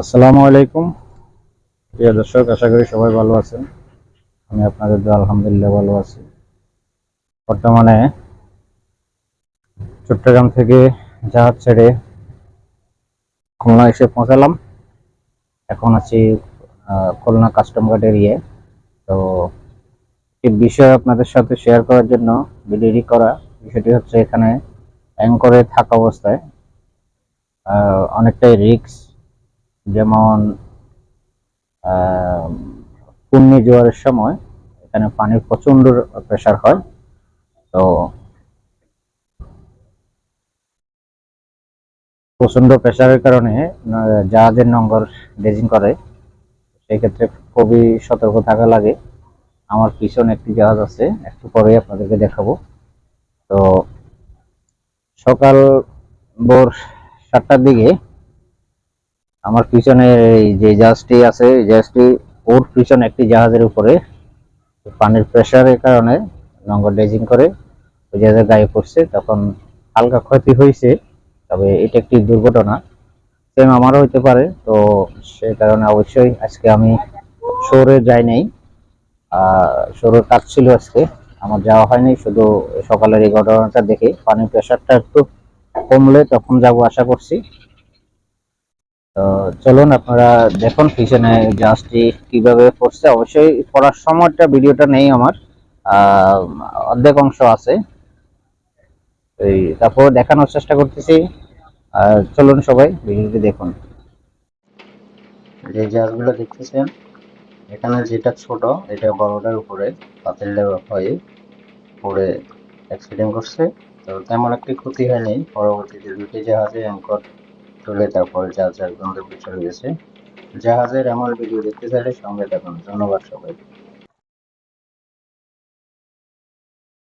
আসসালামু আলাইকুম। প্রিয় দর্শক, আশা করি সবাই ভালো আছেন। আমি আপনাদের আলহামদুলিল্লাহ ভালো আছি। বর্তমানে চট্টগ্রাম থেকে জাহাজ ছেড়ে খুলনা এসে পৌঁছালাম। এখন আছি খুলনা কাস্টম গার্ড এরিয়ায়। তো এই বিষয় আপনাদের সাথে শেয়ার করার জন্য ভিডিওটি করা বিষয়টি হচ্ছে এখানে অ্যাঙ্করে থাকা অবস্থায় অনেকটাই রিস্ক যেমন পূর্ণি জোয়ারের সময় এখানে পানির প্রচণ্ড প্রেসার হয়। তো প্রচণ্ড প্রেসারের কারণে জাহাজের নঙ্গর ড্রেজিং করে। সেই ক্ষেত্রে খুবই সতর্ক থাকা লাগে। আমার পিছনে একটি জাহাজ আছে, একটু পরেই আপনাদেরকে দেখাবো। তো সকাল ভোর সাতটার দিকে আমার পিছনে এই যে জাহাজটি আছে, এই জাহাজটি ওর পিছনে একটি জাহাজের উপরে পানির প্রেসারের কারণে নঙ্গর ড্রেজিং করে। ওই জাহাজের গায়ে পড়ছে, তখন হালকা ক্ষতি হয়েছে, তবে এটা একটি দুর্ঘটনা। সেম আমারও হইতে পারে, তো সে কারণে অবশ্যই আজকে আমি শহরে যাই নাই। শহরের কাজ ছিল আজকে, আমার যাওয়া হয়নি শুধু সকালের এই ঘটনাটা দেখে পানির প্রেশারটা একটু কমলে তখন যাব আশা করছি। তো চলুন আপনারা দেখুন পিছনে জাহাজটি কীভাবে পড়ছে অবশ্যই পড়ার সময়টা, ভিডিওটা নেই আমার। অর্ধেক অংশ আছে। এই, তারপর দেখানোর চেষ্টা করতেছি। আর চলুন সবাই, ভিডিওটি দেখুন। যে জাহাজগুলো দেখতেছেন, এখানে যেটা ছোট, এটা বড়টার উপরে পাতিল হয়ে পড়ে অ্যাক্সিডেন্ট করছে। তো তেমন একটি ক্ষতি হয়নি। পরবর্তীতে দুটি জাহাজে অ্যাঙ্কর তুলে তারপর জাহাজ গন্তব্যে চলে গেছে জাহাজের এমন ভিডিও দেখতে চাইলে সঙ্গে থাকুন। ধন্যবাদ সবাই